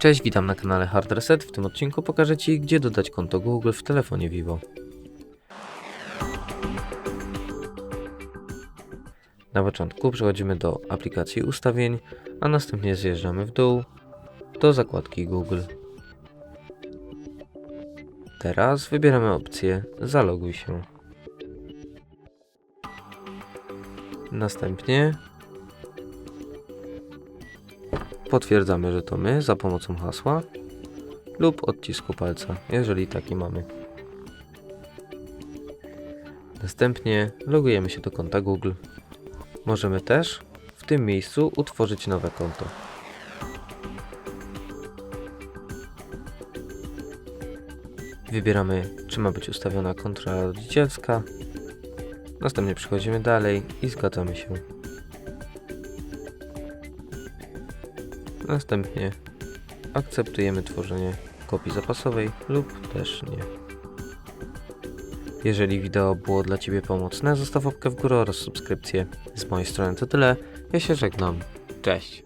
Cześć, witam na kanale Hard Reset. W tym odcinku pokażę Ci, gdzie dodać konto Google w telefonie Vivo. Na początku przechodzimy do aplikacji ustawień, a następnie zjeżdżamy w dół do zakładki Google. Teraz wybieramy opcję Zaloguj się. Następnie Potwierdzamy, że to my za pomocą hasła lub odcisku palca, jeżeli taki mamy. Następnie logujemy się do konta Google. Możemy też w tym miejscu utworzyć nowe konto. Wybieramy, czy ma być ustawiona kontrola rodzicielska. Następnie przechodzimy dalej i zgadzamy się. Następnie akceptujemy tworzenie kopii zapasowej lub też nie. Jeżeli wideo było dla Ciebie pomocne, zostaw łapkę w górę oraz subskrypcję. Z mojej strony to tyle. Ja się żegnam. Cześć!